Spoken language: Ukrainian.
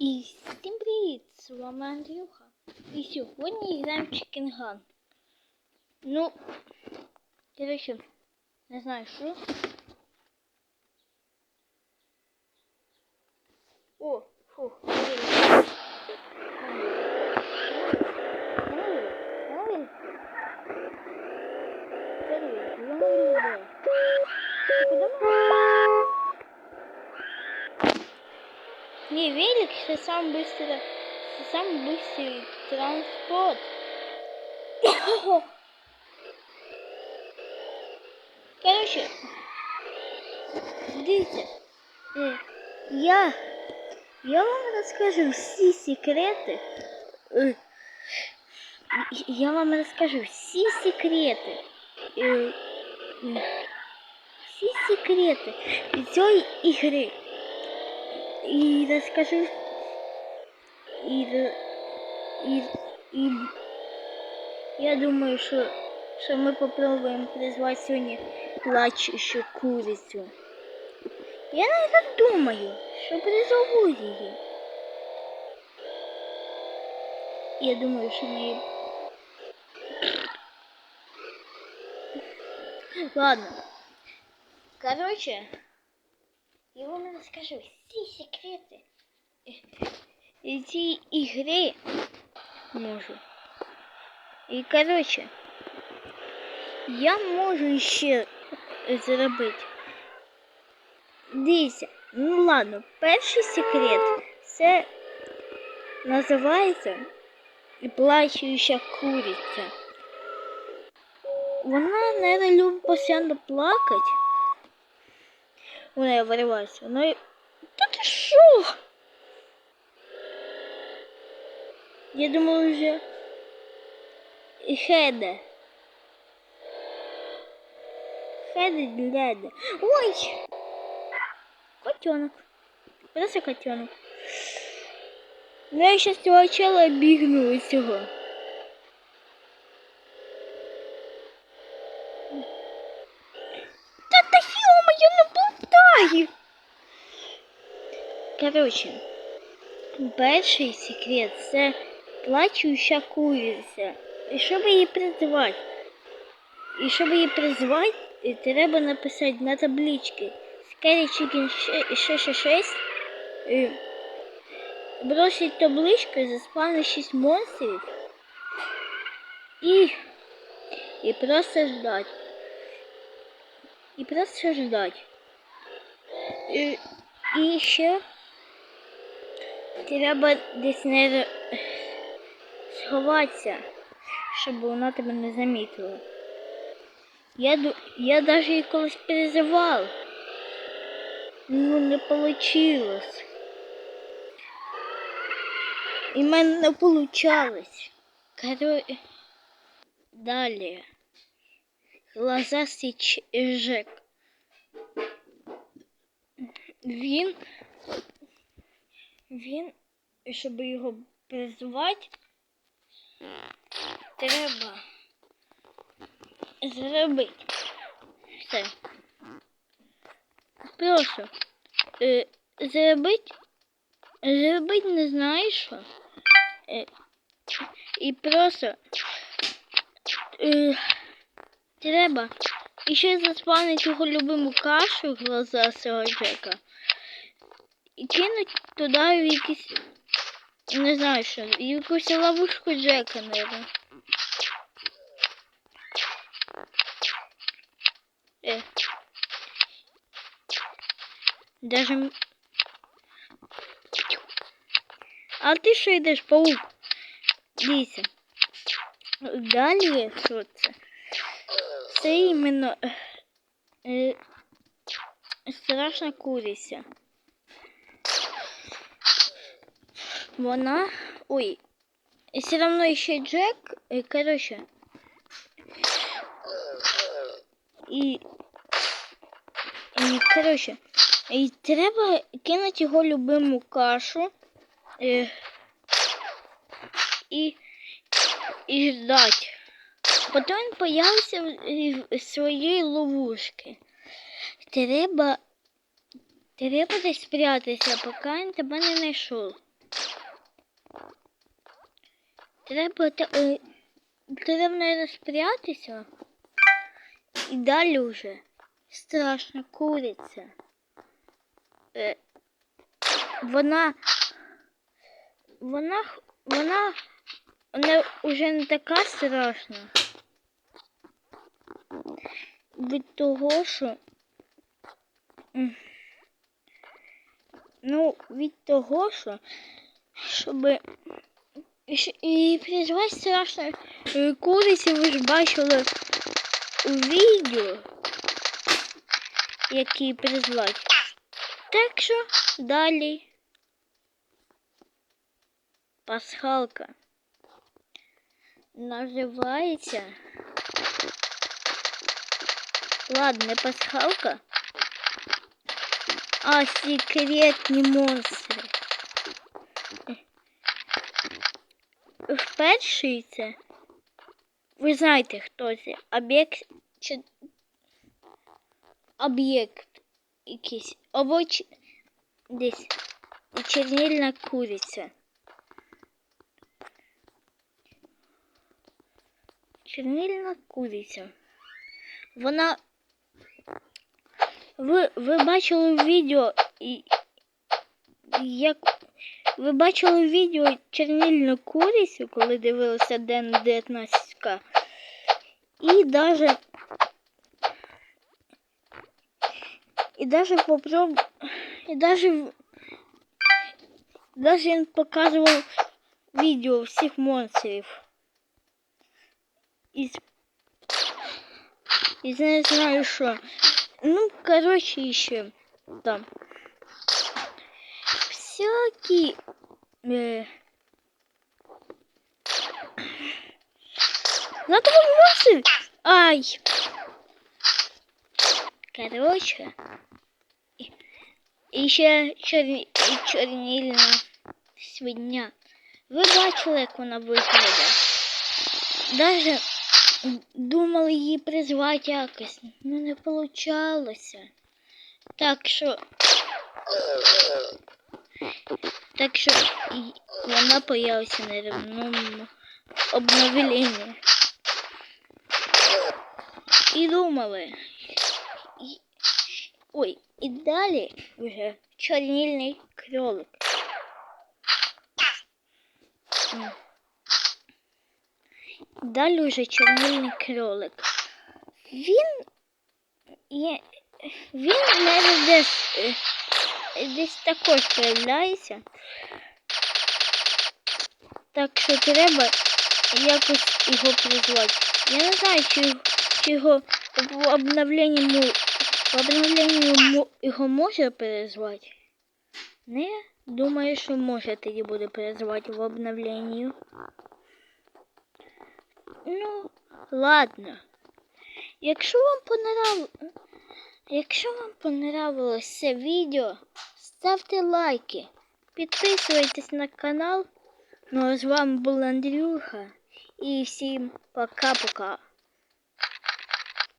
І всім привіт! З вами Андрюха. І сьогодні граємо в Gun. Ну, коротше, не знаю що. О, фух, виліз. Не, велик это самый быстрый, это самый быстрый транспорт. Короче, дивіться, е, я, я вам розкажу всі секрети. е, Я вам розкажу всі секрети. е, м, Всі секрети цієї ігри. І розкажу. І, ро- і, і я думаю, що, що ми попробуємо призвати сьогодні плачущу курицю. Я навіть думаю, що призову її. Я думаю, що ми її... Ладно. Короче, я вам расскажу все секреты эти игры можу. І короче, я можу ще зробити. Дивіться, ну ладно, перший секрет це називається плачуща куриця. Вона не любить постійно плакати. Вона виривається. Вона... й- Та ти що? Я думала вже Хеде. Хеде гляде. Ой! Котенок. Просто котенок. Ну я сейчас цього чела бігну із цього. Та та йома, я не болтаю. Короче, перший секрет це плачуща куриця. І щоб її призвати? І щоб її призвати, треба написати на табличці Scary Chicken 666 і бросить табличку, заспавнить 6 монстрів і, і просто ждать. І просто ждать. І, і ще треба десь не сховатися, щоб вона тебе не замітила. Я, я даже її колись перезивав. Ну, не получилось. І в мене не получалось. Короче, далі. Глазастий Жек. Він, він, щоб його призвати, треба зробити все. Просто е, зробити, зробити не знаю що. Е, і просто е, треба і ще заспавнити його любиму кашу глаза цього Джека. І кинуть туди в якісь, не знаю що, якусь ловушку Джека, наверное. Э. Даже... А ти що йдеш, паук? Дивіться. Далі що це? Це іменно е, страшна куриця. Вона... Ой. І все равно ще Джек, е, короче. І І, коротше, і треба кинути його любиму кашу е, і, і ждати. Потім він появився в, своїй ловушки. Треба, треба десь спрятатися, поки він тебе не знайшов. Треба, те- е, треба не розпрятися. І далі вже страшна куриця. Е, вона, вона, вона, вона вже не така страшна. Від того, що ну, від того, що щоб і, щ- і призвати страшно е, куриці, ви ж бачили у відео, які призвати. Так що далі пасхалка називається. Ладно, не пасхалка, а секретні монстри. Перший це. Ви знаєте, хто це? Об'єкт чи об'єкт якийсь. Або ч... десь чернильна куриця. Чернильна куриця. Вона. Ви, ви бачили відео, як ви бачили відео чернильну курицю, коли дивилися Ден 19К. І даже і даже попроб і даже в- даже він показував відео всіх монстрів. Із із не знаю що. Ну, короче, ще там Всякі е, Зато монстр. Ай. Короче. Ще і чорнільна свиня. Ви бачили, як вона виглядає? Даже думали її призвати якось, ну не получалося. Так що. Так що вона появилася на рівному обновленні. І думали. Ой, і далі вже чорнільний кролик. Далі вже чорнильний кролик. Він є. Він навіть десь, е, десь також проявляється. Так що треба якось його призвати. Я не знаю, чи, чи його в обновленні, в обновленні його може перезвати. Не, думаю, що може тоді буде перезвати в обновленні. Ну, ладно. Якщо вам понравилось, якщо вам понравилось це відео, ставте лайки, підписуйтесь на канал. Ну а з вами був Андрюха. І всім пока-пока.